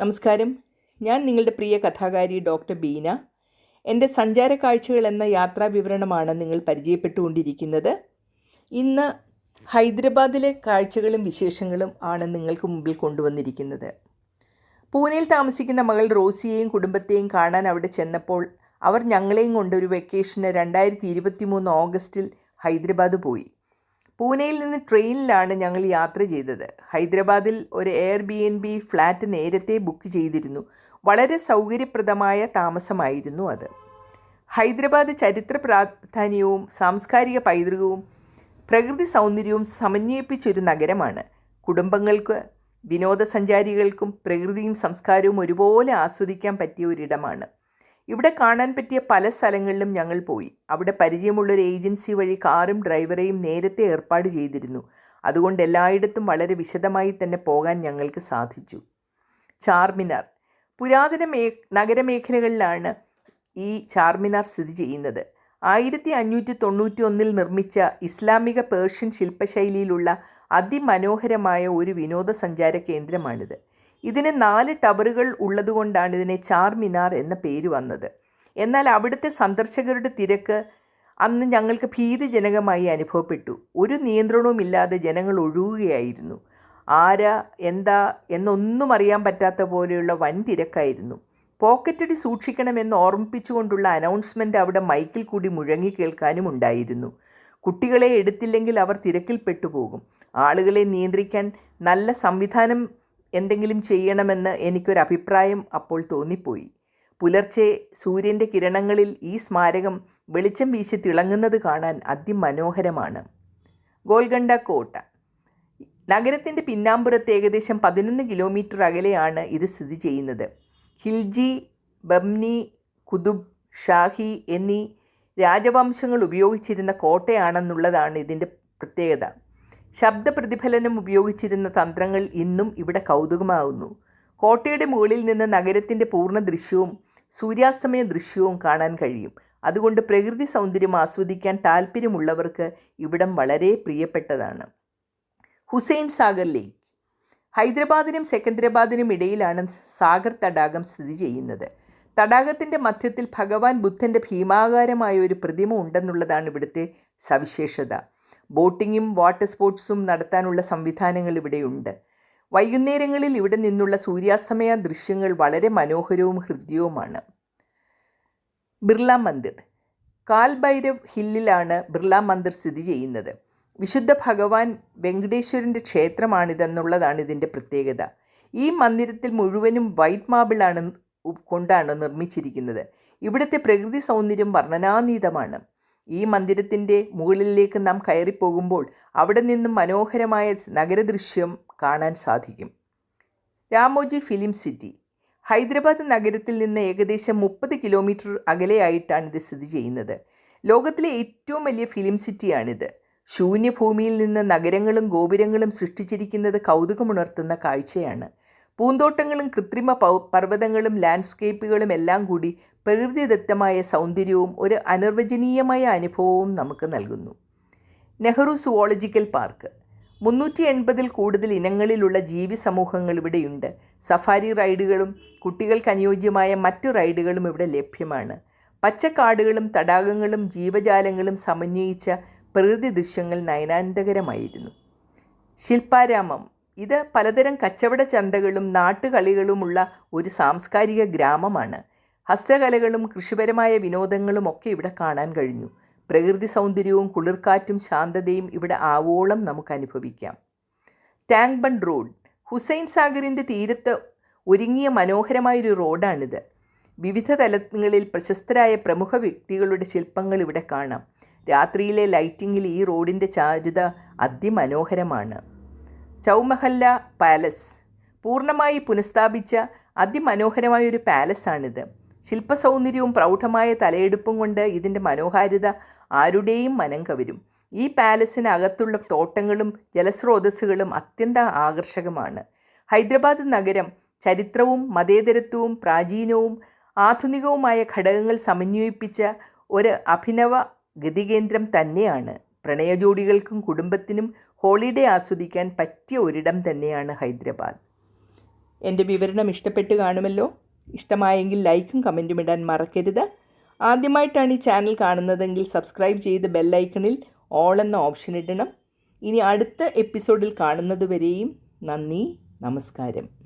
നമസ്കാരം. ഞാൻ നിങ്ങളുടെ പ്രിയ കഥാകാരി ഡോക്ടർ ബീന. എന്റെ സഞ്ചാര കാഴ്ചകൾ എന്ന യാത്രാ വിവരണമാണ് നിങ്ങൾ പരിചയപ്പെട്ടുകൊണ്ടിരിക്കുന്നത്. ഇന്ന് ഹൈദരാബാദിലെ കാഴ്ചകളും വിശേഷങ്ങളും ആണ് നിങ്ങൾക്ക് മുമ്പിൽ കൊണ്ടുവന്നിരിക്കുന്നത്. പൂനെയിൽ താമസിക്കുന്ന മകൾ റോസിയെയും കുടുംബത്തെയും കാണാൻ അവിടെ ചെന്നപ്പോൾ അവർ ഞങ്ങളെയും കൊണ്ട് ഒരു വെക്കേഷന് രണ്ടായിരത്തി ഇരുപത്തി മൂന്ന് ഓഗസ്റ്റിൽ ഹൈദരാബാദ് പോയി. പൂനെയിൽ നിന്ന് ട്രെയിനിലാണ് ഞങ്ങൾ യാത്ര ചെയ്തത്. ഹൈദരാബാദിൽ ഒരു Airbnb flat നേരത്തെ ബുക്ക് ചെയ്തിരുന്നു. വളരെ സൗകര്യപ്രദമായ താമസമായിരുന്നു അത്. ഹൈദരാബാദ് ചരിത്ര പ്രാധാന്യവും സാംസ്കാരിക പൈതൃകവും പ്രകൃതി സൗന്ദര്യവും സമന്വയിപ്പിച്ചൊരു നഗരമാണ്. കുടുംബങ്ങൾക്ക് വിനോദസഞ്ചാരികൾക്കും പ്രകൃതിയും സംസ്കാരവും ഒരുപോലെ ആസ്വദിക്കാൻ പറ്റിയ ഒരിടമാണ്. ഇവിടെ കാണാൻ പറ്റിയ പല സ്ഥലങ്ങളിലും ഞങ്ങൾ പോയി. അവിടെ പരിചയമുള്ളൊരു ഏജൻസി വഴി കാറും ഡ്രൈവറെയും നേരത്തെ ഏർപ്പാട് ചെയ്തിരുന്നു. അതുകൊണ്ട് എല്ലായിടത്തും വളരെ വിശദമായി തന്നെ പോകാൻ ഞങ്ങൾക്ക് സാധിച്ചു. ചാർമിനാർ. പുരാതന മേ നഗരമേഖലകളിലാണ് ഈ ചാർമിനാർ സ്ഥിതി ചെയ്യുന്നത്. ആയിരത്തി അഞ്ഞൂറ്റി തൊണ്ണൂറ്റി ഒന്നിൽ നിർമ്മിച്ച ഇസ്ലാമിക പേർഷ്യൻ ശില്പശൈലിയിലുള്ള അതിമനോഹരമായ ഒരു വിനോദസഞ്ചാര കേന്ദ്രമാണിത്. ഇതിന് നാല് ടവറുകൾ ഉള്ളതുകൊണ്ടാണ് ഇതിനെ ചാർമിനാർ എന്ന പേര് വന്നത്. എന്നാൽ അവിടുത്തെ സന്ദർശകരുടെ തിരക്ക് അന്ന് ഞങ്ങൾക്ക് ഭീതിജനകമായി അനുഭവപ്പെട്ടു. ഒരു നിയന്ത്രണവുമില്ലാതെ ജനങ്ങൾ ഒഴുകുകയായിരുന്നു. ആരാ എന്താ എന്നൊന്നും അറിയാൻ പറ്റാത്ത പോലെയുള്ള വൻ തിരക്കായിരുന്നു. പോക്കറ്റടി സൂക്ഷിക്കണമെന്ന് ഓർമ്മിപ്പിച്ചുകൊണ്ടുള്ള അനൗൺസ്മെന്റ് അവിടെ മൈക്കിൽ കൂടി മുഴങ്ങി കേൾക്കാനും ഉണ്ടായിരുന്നു. കുട്ടികളെ എടുത്തില്ലെങ്കിൽ അവർ തിരക്കിൽ പെട്ടുപോകും ആളുകളെ നിയന്ത്രിക്കാൻ നല്ല സംവിധാനം എന്തെങ്കിലും ചെയ്യണമെന്ന് എനിക്കൊരു അഭിപ്രായം അപ്പോൾ തോന്നിപ്പോയി. പുലർച്ചെ സൂര്യന്റെ കിരണങ്ങളിൽ ഈ സ്മാരകം വെളിച്ചം വീശി തിളങ്ങുന്നത് കാണാൻ അതിമനോഹരമാണ്. ഗോൽഗണ്ട കോട്ട. നഗരത്തിന്റെ പിന്നാമ്പുറത്ത് ഏകദേശം പതിനൊന്ന് കിലോമീറ്റർ അകലെയാണ് ഇത് സ്ഥിതി ചെയ്യുന്നത്. ഹിൽജി ബംനി കുതുബ് ഷാഹി എന്നീ രാജവംശങ്ങൾ ഉപയോഗിച്ചിരുന്ന കോട്ടയാണെന്നുള്ളതാണ് ഇതിന്റെ പ്രത്യേകത. ശബ്ദ പ്രതിഫലനം ഉപയോഗിച്ചിരുന്ന തന്ത്രങ്ങൾ ഇന്നും ഇവിടെ കൗതുകമാവുന്നു. കോട്ടയുടെ മുകളിൽ നിന്ന് നഗരത്തിന്റെ പൂർണ ദൃശ്യവും സൂര്യാസ്തമയ ദൃശ്യവും കാണാൻ കഴിയും. അതുകൊണ്ട് പ്രകൃതി സൗന്ദര്യം ആസ്വദിക്കാൻ താല്പര്യമുള്ളവർക്ക് ഇവിടം വളരെ പ്രിയപ്പെട്ടതാണ്. ഹുസൈൻ സാഗർ ലേക്ക്. ഹൈദരാബാദിനും സെക്കന്ദരാബാദിനും ഇടയിലാണ് സാഗർ തടാകം സ്ഥിതി ചെയ്യുന്നത്. തടാകത്തിന്റെ മധ്യത്തിൽ ഭഗവാൻ ബുദ്ധന്റെ ഭീമാകാരമായ ഒരു പ്രതിമ ഉണ്ടെന്നുള്ളതാണ് ഇവിടുത്തെ സവിശേഷത. ബോട്ടിങ്ങും വാട്ടർ സ്പോർട്സും നടത്താനുള്ള സംവിധാനങ്ങൾ ഇവിടെയുണ്ട്. വൈകുന്നേരങ്ങളിൽ ഇവിടെ നിന്നുള്ള സൂര്യാസ്തമയ ദൃശ്യങ്ങൾ വളരെ മനോഹരവും ഹൃദ്യവുമാണ്. ബിർള മന്ദിർ. കാൽഭൈരവ് ഹില്ലിലാണ് ബിർള മന്ദിർ സ്ഥിതി ചെയ്യുന്നത്. വിശുദ്ധ ഭഗവാൻ വെങ്കടേശ്വരന്റെ ക്ഷേത്രമാണിതെന്നുള്ളതാണ് ഇതിന്റെ പ്രത്യേകത. ഈ മന്ദിരത്തിൽ മുഴുവനും വൈറ്റ് മാർബിളാണ് കൊണ്ടാണ് നിർമ്മിച്ചിരിക്കുന്നത്. ഇവിടുത്തെ പ്രകൃതി സൗന്ദര്യം വർണനാതീതമാണ്. ഈ മന്ദിരത്തിന്റെ മുകളിലേക്ക് നാം കയറിപ്പോകുമ്പോൾ അവിടെ നിന്നും മനോഹരമായ നഗരദൃശ്യം കാണാൻ സാധിക്കും. Ramoji film city. ഹൈദരാബാദ് നഗരത്തിൽ നിന്ന് ഏകദേശം മുപ്പത് കിലോമീറ്റർ അകലെയായിട്ടാണ് ഇത് സ്ഥിതി ചെയ്യുന്നത്. ലോകത്തിലെ ഏറ്റവും വലിയ ഫിലിം സിറ്റിയാണിത്. ശൂന്യഭൂമിയിൽ നിന്ന് നഗരങ്ങളും ഗോപുരങ്ങളും സൃഷ്ടിച്ചിരിക്കുന്നത് കൗതുകമുണർത്തുന്ന കാഴ്ചയാണ്. പൂന്തോട്ടങ്ങളും കൃത്രിമ പർവതങ്ങളും ലാൻഡ്സ്കേപ്പുകളും എല്ലാം കൂടി പ്രകൃതിദത്തമായ സൗന്ദര്യവും ഒരു അനിർവചനീയമായ അനുഭവവും നമുക്ക് നൽകുന്നു. Nehru zoological park. മുന്നൂറ്റി എൺപതിൽ കൂടുതൽ ഇനങ്ങളിലുള്ള ജീവി സമൂഹങ്ങൾ ഇവിടെയുണ്ട്. സഫാരി റൈഡുകളും കുട്ടികൾക്ക് അനുയോജ്യമായ മറ്റു റൈഡുകളും ഇവിടെ ലഭ്യമാണ്. പച്ചക്കാടുകളും തടാകങ്ങളും ജീവജാലങ്ങളും സമന്വയിച്ച പ്രകൃതി ദൃശ്യങ്ങൾ നയനാന്തകരമായിരുന്നു. ശില്പാരാമം. ഇത് പലതരം കച്ചവട ചന്തകളും നാട്ടുകളികളുമുള്ള ഒരു സാംസ്കാരിക ഗ്രാമമാണ്. ഹസ്തകലകളും കൃഷിപരമായ വിനോദങ്ങളും ഒക്കെ ഇവിടെ കാണാൻ കഴിഞ്ഞു. പ്രകൃതി സൗന്ദര്യവും കുളിർക്കാറ്റും ശാന്തതയും ഇവിടെ ആവോളം നമുക്ക് അനുഭവിക്കാം. Tank bund road. ഹുസൈൻ സാഗറിന്റെ തീരത്ത് ഒരുങ്ങിയ മനോഹരമായൊരു റോഡാണിത്. വിവിധ തലങ്ങളിൽ പ്രശസ്തരായ പ്രമുഖ വ്യക്തികളുടെ ശില്പങ്ങൾ ഇവിടെ കാണാം. രാത്രിയിലെ ലൈറ്റിങ്ങിൽ ഈ റോഡിന്റെ ചാരുത അതിമനോഹരമാണ്. ചൗമഹല്ല പാലസ്. പൂർണമായി പുനഃസ്ഥാപിച്ച അതിമനോഹരമായ ഒരു പാലസാണിത്. ശില്പസൗന്ദര്യവും പ്രൗഢമായ തലയെടുപ്പും കൊണ്ട് ഇതിന്റെ മനോഹാരിത ആരുടെയും മനം കവരും. ഈ പാലസിനകത്തുള്ള തോട്ടങ്ങളും ജലസ്രോതസ്സുകളും അത്യന്ത ആകർഷകമാണ്. ഹൈദരാബാദ് നഗരം ചരിത്രവും മതേതരത്വവും പ്രാചീനവും ആധുനികവുമായ ഘടകങ്ങൾ സമന്വയിപ്പിച്ച ഒരു അഭിനവ ഗതികേന്ദ്രം തന്നെയാണ്. പ്രണയജോഡികൾക്കും കുടുംബത്തിനും ഹോളിഡേ ആസ്വദിക്കാൻ പറ്റിയ ഒരിടം തന്നെയാണ് ഹൈദരാബാദ്. എന്റെ വിവരണം ഇഷ്ടപ്പെട്ട് കാണുമല്ലോ? ഇഷ്ടമായെങ്കിൽ ലൈക്കും കമന്റും ഇടാൻ മറക്കരുത്. ആദ്യമായിട്ടാണ് ഈ ചാനൽ കാണുന്നതെങ്കിൽ സബ്സ്ക്രൈബ് ചെയ്ത് ബെല്ലൈക്കണിൽ ഓൾ എന്ന ഓപ്ഷൻ ഇടണം. ഇനി അടുത്ത എപ്പിസോഡിൽ കാണുന്നത് വരെയും നന്ദി നമസ്കാരം.